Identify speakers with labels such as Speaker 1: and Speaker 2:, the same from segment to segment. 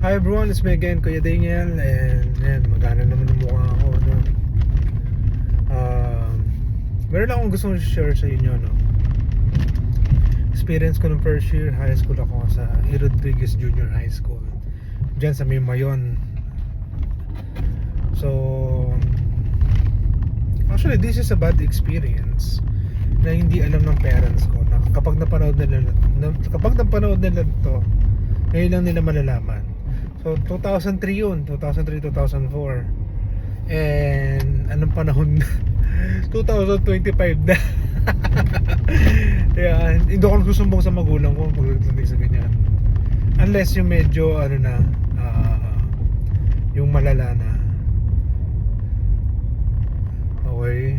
Speaker 1: Hi everyone, it's me again, Kuya Daniel and yan, magana naman ang mukha ako no? Um, meron lang akong gustong share sa inyo no? Experience ko nung first year high school ako sa E. Rodriguez Junior High School Diyan sa may Mayon So Actually, this is a bad experience na hindi alam ng parents ko na kapag napanood nila na, kapag napanood nila to ngayon lang nila malalaman so 2003 yun. 2003 2004 and anong panahon na? 2025 na. Yeah, hindi ako nagsusumbong sa magulang ko. Pagdating sa ganyan. Unless yung medyo ano na ah, yung malala na. Okay.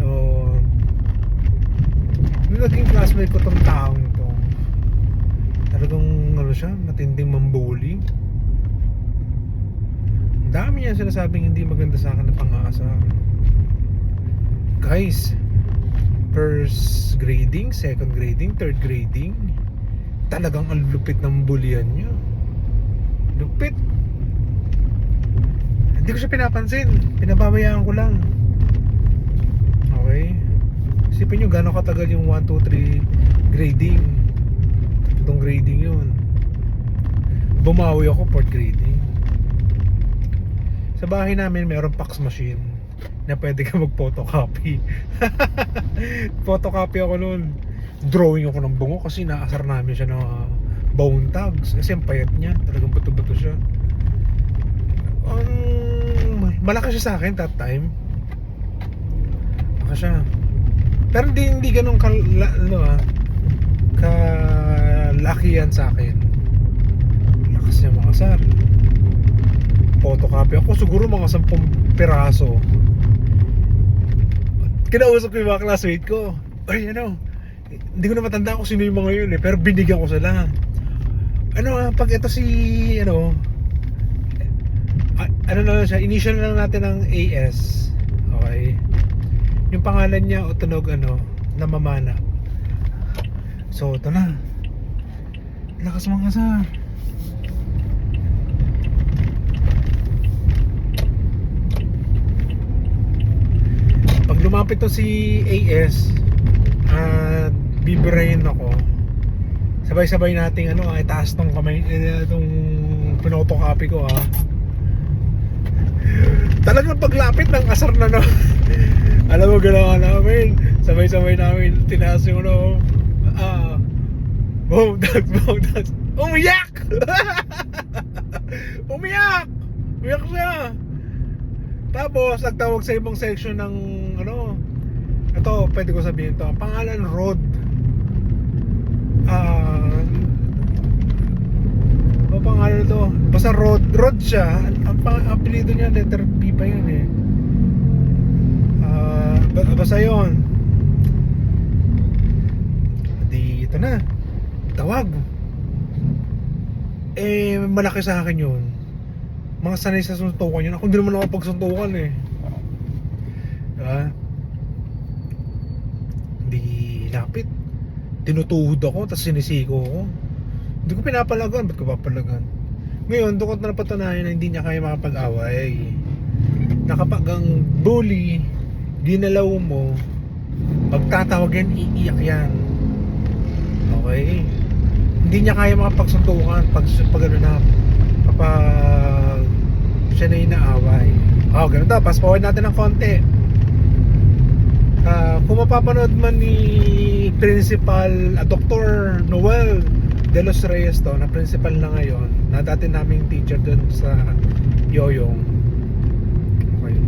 Speaker 1: So, naging classmate ko tong taong siya, matinding mambuli. Ang dami niya sinasabing hindi maganda sa akin na pang-aasa. Guys, first grading, second grading, third grading, talagang ang lupit ng bulian niya. Lupit. Hindi ko siya pinapansin. Pinababayaan ko lang. Okay? Isipin nyo gano'ng katagal yung 1, 2, 3 grading. Tatlong grading yun. Bumawi ako fourth grading. Sa bahay namin mayroong fax machine na pwede ka mag-photocopy. Photocopy ako noon. Drawing ako ng bungo kasi naasar namin siya ng bone tags. Kasi ang payat niya. Talagang bato-bato siya. Um, malaki siya sa akin that time. Malaki siya. Pero hindi, hindi ganun ka, ano ah, kalaki yan sa akin. Sar. Photocopy ako siguro mga 10 piraso. Kinausap ko yung mga classmate ko. Ay, ano, hindi ko na matanda kung sino yung mga yun eh, pero binigyan ko sila. Ano ah, pag ito si, ano, ano na siya, initial na lang natin ng AS. Okay. Yung pangalan niya o tunog ano, namamana. So, ito na. Lakas mga sir. Lumapit to si AS at bibirayin ako. Sabay-sabay nating ano ay taas tong kamay eh, itong pinotocopy ko ah. Talagang paglapit ng asar na no alam mo ginawa namin. Sabay-sabay namin tinaas yung ano ah boom dogs boom dogs umiyak! Umiyak! Umiyak siya. Tapos nagtawag sa ibang section ng ano ito pwede ko sabihin to ang pangalan Rod. Ah ano pangalan to basta Rod Rod siya ang, ang, apelido niya letter P pa yun eh. Ah, ba- basta yun. Di ito na tawag. Eh malaki sa akin yun. Mga sanay sa suntukan yun. Ako hindi naman ako pagsuntukan eh diba? Di lapit. Tinutuhod ako tapos sinisiko ako. Hindi ko pinapalagan ba't ko papalagan ngayon doon ko na napatunayan na hindi niya kaya makapag-away. Na kapag ang bully ginalaw mo pagtatawag yan iiyak yan. Okay? Hindi niya kaya makapagsuntukan pag, pag ano na kapag siya na inaaway. Oh ganun daw. Fast forward natin ng konti Ah, kung mapapanood man ni Principal ah, Dr. Noel De Los Reyes to na principal na ngayon na dati naming teacher dun sa Yoyong. Okay.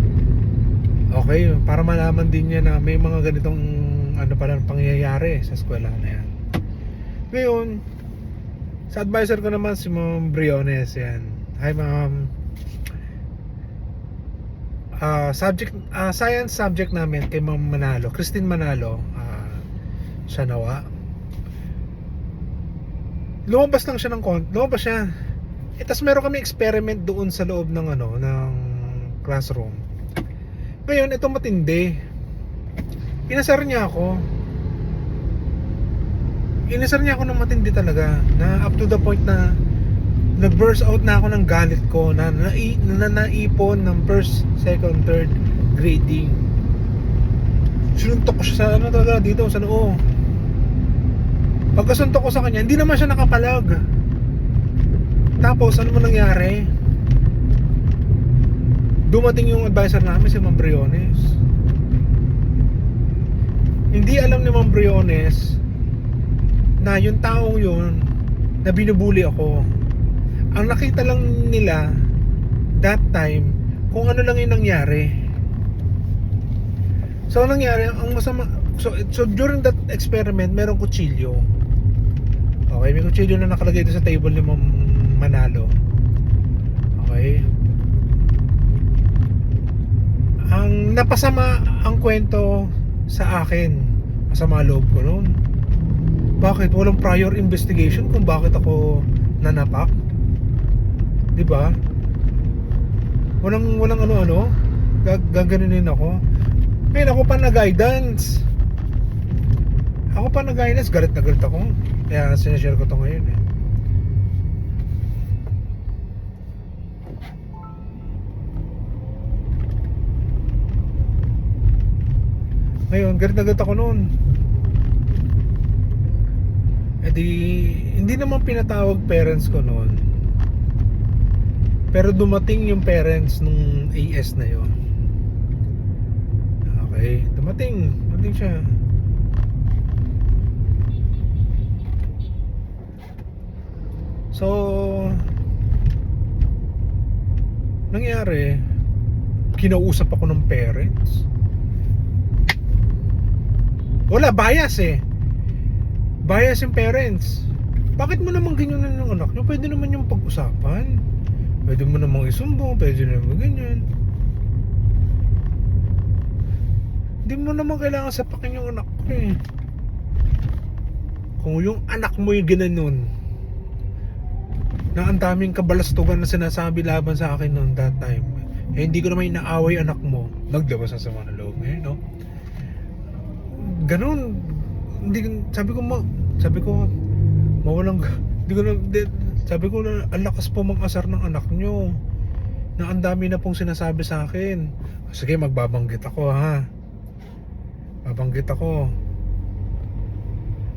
Speaker 1: Okay para malaman din niya na may mga ganitong ano pala pangyayari sa eskwela na yan. Ngayon sa advisor ko naman si Ma'am Briones yan. Hi ma'am Ah, subject ah, science subject namin kay Ma'am Manalo, Christine Manalo, ah, siya nawa. Lumabas lang siya ng kon, lumabas siya. Eh, meron kami experiment doon sa loob ng ano, ng classroom. Ngayon, ito matindi. Inasar niya ako. Inasar niya ako ng matindi talaga. Na up to the point na nag-burst out na ako ng galit ko na, na, na, naipon ng first, second, third grading. Sinuntok ko siya sa ano talaga dito sa noo. Pagkasuntok ko sa kanya, hindi naman siya nakapalag. Tapos ano mo nangyari? Dumating yung advisor namin si Ma'am Briones. Hindi alam ni Ma'am Briones na yung taong yun na binubuli ako. Ang nakita lang nila that time kung ano lang yung nangyari. So ang nangyari, ang masama so, so during that experiment, merong kutsilyo. Okay, may kutsilyo na nakalagay doon sa table ni Ma'am Manalo. Okay. Ang napasama ang kwento sa akin. Masama loob ko noon. Bakit? Walang prior investigation kung bakit ako nanapak? 'Di ba? Walang walang ano-ano. Gag gaganunin ako. Ngayon ako pa na guidance. Ako pa na guidance, galit na galit ako. Kaya sinashare ko to ngayon eh. Ngayon, galit na galit ako noon. Eh di, hindi naman pinatawag parents ko noon. Pero dumating yung parents nung AS na yon. Okay, dumating. Dumating siya. So, nangyari, kinausap ako ng parents. Wala, bias eh. Bias yung parents. Bakit mo naman ganyan ng anak nyo? Pwede naman yung pag-usapan. Pwede mo namang isumbong, pwede naman ganyan. Hindi mo naman kailangan sapakin yung anak ko eh. Kung yung anak mo yung ginanon, na ang daming kabalastugan na sinasabi laban sa akin noon that time, eh hindi ko naman inaaway anak mo, naglabas na sa mga loob ngayon, no? Ganun, hindi sabi ko ma, sabi ko mawalang hindi ko na sabi ko ang lakas po mang-asar ng anak nyo. Na ang dami na pong sinasabi sa akin. Sige magbabanggit ako ha? Babanggit ako.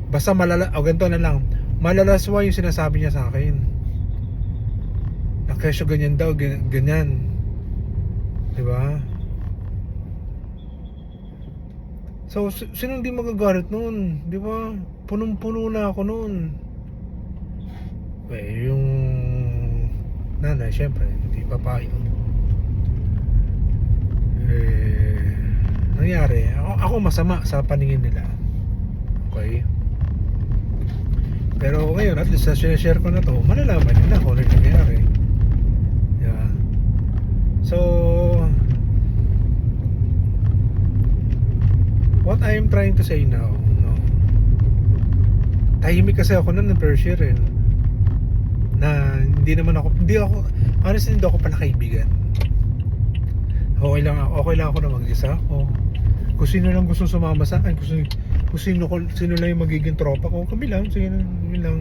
Speaker 1: Basta malala o ganito na lang. Malalaswa yung sinasabi niya sa akin. Na kesyo ganyan daw gan- ganyan. Di ba? So, si- sino hindi magagalit noon? Di ba? Punong-puno na ako noon. Eh, yung nanay, syempre, hindi papayo. Eh, nangyari, ako, masama sa paningin nila. Okay? Pero ngayon, at least sa share ko na to, malalaman nila kung ano yung nangyari. Yeah. So, what I am trying to say now, no. Tahimik kasi ako noon ng first year eh. Na hindi naman ako, hindi ako, honestly hindi ako pala kaibigan. Okay lang ako, okay lang ako na mag-isa ako. Kung sino lang gusto sumama sa akin, kung sino, kung sino, sino lang yung magiging tropa ko, kami lang, sige lang, yun lang.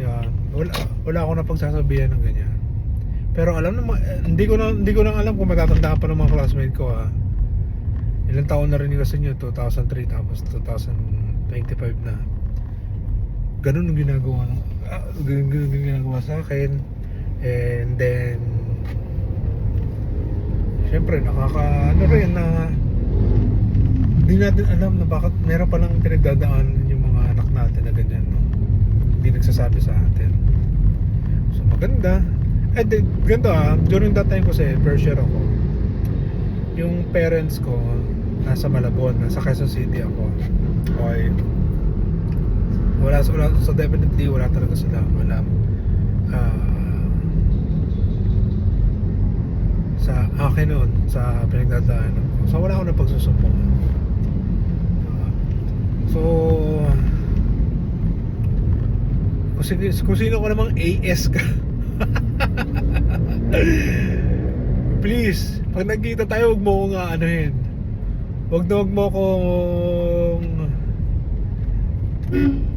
Speaker 1: Yan. Wala, wala ako na pagsasabihan ng ganyan. Pero alam naman, eh, hindi ko na, hindi ko lang alam kung matatandaan pa ng mga classmate ko ha. Ilang taon na rin yung kasi nyo, 2003 tapos 2025 na. Ganun yung ginagawa ng, ah, ganun, ginagawa sa akin. And then, syempre nakaka, ano rin na, hindi natin alam na bakit meron pa lang pinagdadaan yung mga anak natin na ganyan, no? Hindi nagsasabi sa atin. So maganda. Eh, di, ganito ah, during that time kasi, year ako, yung parents ko nasa Malabon, nasa Quezon City ako. Okay. Wala, wala so definitely wala talaga sila alam. Ah, sa akin noon, sa pinagdadaanan ko. So wala ako na pagsusumbong. Ah, so kung, sino, kung sino ko namang AS ka Please, pag nagkita tayo, huwag mo akong aanohin. Huwag na huwag mo akong Huwag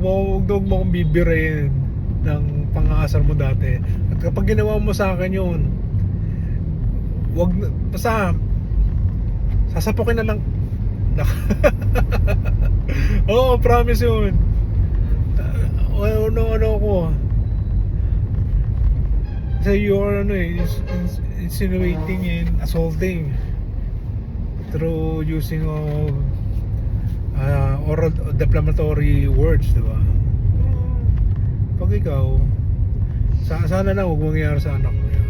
Speaker 1: mo, huwag na huwag mo akong bibirayin ng pang-aasar mo dati. At kapag ginawa mo sa akin yun, wag na, basta, sasapukin na lang. Oo, promise yun. Uh, ano, ano ako. Kasi you're ano eh, ins- ins- insinuating and assaulting through using of uh, oral declamatory words, di ba? Pag ikaw, sa sana na huwag mangyayari sa anak mo yan.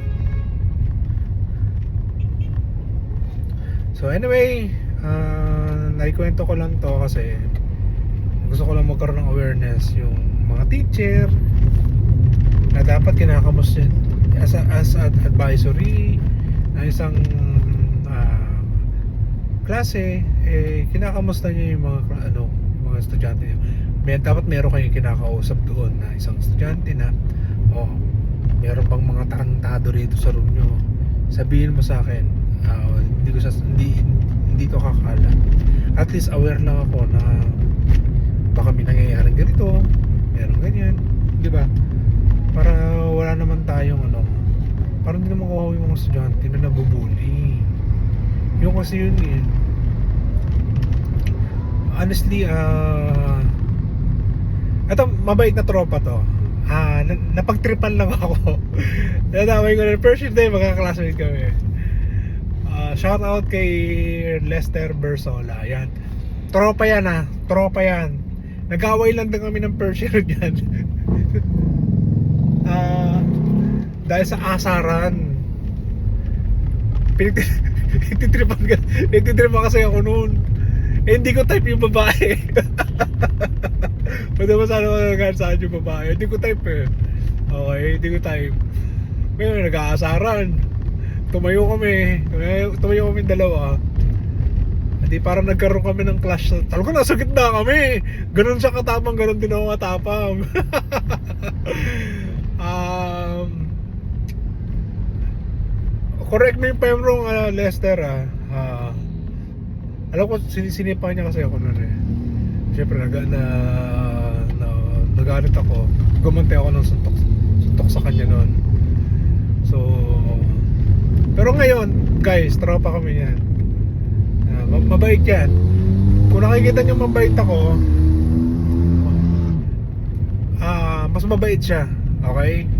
Speaker 1: So anyway, uh, naikwento ko lang to kasi gusto ko lang magkaroon ng awareness yung mga teacher na dapat kinakamusta as, a, as an advisory na isang ah, klase eh kinakamusta niyo yung mga ano mga estudyante niyo? May dapat meron kayong kinakausap doon na isang estudyante na oh meron bang mga tarantado rito sa room nyo sabihin mo sa akin ah, hindi ko sa hindi hindi to kakala. At least aware lang ako na baka may nangyayaring ganito meron ganyan di ba? Para wala naman tayong ano parang hindi naman kawawa yung mga estudyante na nabubuli yung kasi yun eh. Honestly ah ito mabait na tropa to. Ah na, napagtripan lang ako. Nadamay ko na first day magka-classmate kami. Ah, shout out kay Lester Bersola. Yan tropa yan ah. Tropa yan. Nag-away lang din kami ng first year dyan Ah, dahil sa asaran pinagtitripan ka nagtitripan kasi ako noon. Eh, hindi ko type yung babae. Pwede ba sana magagaan sa yung babae? Hindi ko type eh. Okay hindi ko type. Ngayon nag-aasaran. Tumayo kami. Tumayo, tumayo kami dalawa. Hindi parang nagkaroon kami ng clash talaga nasa gitna kami. Ganun siya katapang ganun din ako katapang. Um, correct me if I'm wrong uh, Lester ah. Ah, alam ko sinisinipa niya kasi ako noon eh. Syempre nag na, na nagalit ako. Gumante ako ng suntok suntok sa kanya noon so pero ngayon guys tropa kami yan. Ma- mabait yan. Kung nakikita niyo mabait ako ah mas mabait siya. Okay?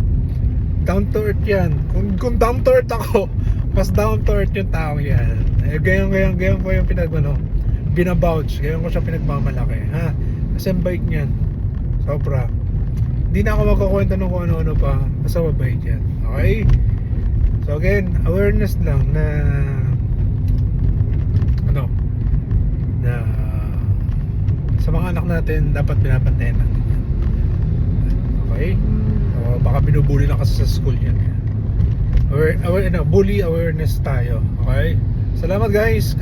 Speaker 1: Down to earth yan. Kung, kung down to earth ako mas down to earth yung tao yan. Eh, gayon gayon gayon ko yung pinag ano binabouch. Gayon ko siya pinagmamalaki ha? Kasi bait niyan. Sobra. Hindi na ako magkakwento ng kung ano-ano pa. Basta mabait yan. Okay? So again awareness lang na ano na sa mga anak natin dapat pinapantayan natin okay? So, baka binubuli lang kasi sa school yan aware, aware, ano, bully awareness tayo. Okay? Salamat guys